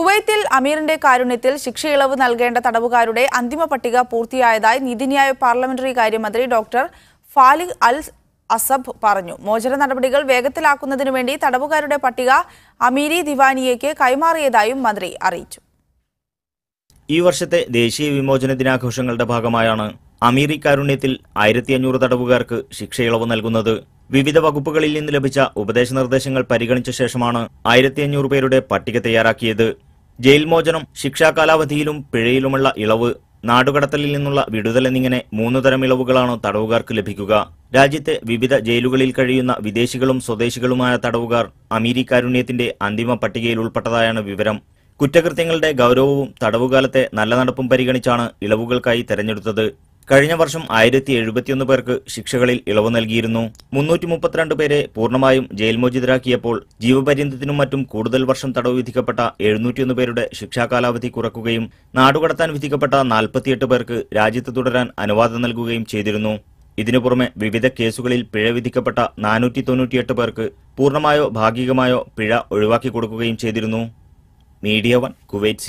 കുവൈത്തിൽ അമീറിന്റെ കാരുണ്യത്തിൽ ശിക്ഷയിളവ് നൽകേണ്ട തടവുകാരുടെ അന്തിമ പട്ടിക പൂർത്തിയായതായി നീതിന്യായ പാർലമെന്ററി കാര്യമന്ത്രി ഡോക്ടർ ഫാലിഖ് അൽ അസബ് പറഞ്ഞു. മോചന നടപടികൾ വേഗത്തിലാക്കുന്നതിനു വേണ്ടി തടവുകാരുടെ പട്ടിക അമീരി ദിവാനിയയ്ക്ക് കൈമാറിയതായും മന്ത്രി അറിയിച്ചു. ഈ വർഷത്തെ ദേശീയ വിമോചന ദിനാഘോഷങ്ങളുടെ ഭാഗമായാണ് അമീരി കാരുണ്യത്തിൽ ആയിരത്തി അഞ്ഞൂറ് തടവുകാർക്ക് ശിക്ഷയിളവ് നൽകുന്നത്. വിവിധ വകുപ്പുകളിൽ നിന്ന് ലഭിച്ച ഉപദേശ നിർദ്ദേശങ്ങൾ പരിഗണിച്ച ശേഷമാണ് ആയിരത്തി അഞ്ഞൂറ് പേരുടെ പട്ടിക തയ്യാറാക്കിയത്. ജയിൽ മോചനം ശിക്ഷാ കാലാവധിയിലും പിഴയിലുമുള്ള ഇളവ് നാടുകടത്തലിൽ നിന്നുള്ള വിടുതൽ എന്നിങ്ങനെ മൂന്ന് തരം ഇളവുകളാണ് തടവുകാർക്ക് ലഭിക്കുക. രാജ്യത്തെ വിവിധ ജയിലുകളിൽ കഴിയുന്ന വിദേശികളും സ്വദേശികളുമായ തടവുകാർ അമീരി കാരുണ്യത്തിന്റെ അന്തിമ പട്ടികയിൽ ഉൾപ്പെട്ടതായാണ് വിവരം. കുറ്റകൃത്യങ്ങളുടെ ഗൗരവവും തടവുകാലത്തെ നല്ല നടപ്പും പരിഗണിച്ചാണ് ഇളവുകൾക്കായി തെരഞ്ഞെടുത്തത്. കഴിഞ്ഞ വർഷം ആയിരത്തി എഴുപത്തിയൊന്ന് പേർക്ക് ശിക്ഷകളിൽ ഇളവ് നൽകിയിരുന്നു. മുന്നൂറ്റി മുപ്പത്തിരണ്ട് പേരെ പൂർണമായും ജയിൽമോചിതരാക്കിയപ്പോൾ ജീവപര്യന്തത്തിനും മറ്റും കൂടുതൽ വർഷം തടവ് വിധിക്കപ്പെട്ട എഴുന്നൂറ്റിയൊന്ന് പേരുടെ ശിക്ഷാ കാലാവധി കുറക്കുകയും നാടുകടത്താൻ വിധിക്കപ്പെട്ട നാൽപ്പത്തിയെട്ട് പേർക്ക് രാജ്യത്ത് തുടരാൻ അനുവാദം നൽകുകയും ചെയ്തിരുന്നു. ഇതിനു പുറമെ വിവിധ കേസുകളിൽ പിഴ വിധിക്കപ്പെട്ട നാനൂറ്റി തൊണ്ണൂറ്റിയെട്ട് പേർക്ക് പൂർണമായോ ഭാഗികമായോ പിഴ ഒഴിവാക്കി കൊടുക്കുകയും ചെയ്തിരുന്നു. Media one Kuwait city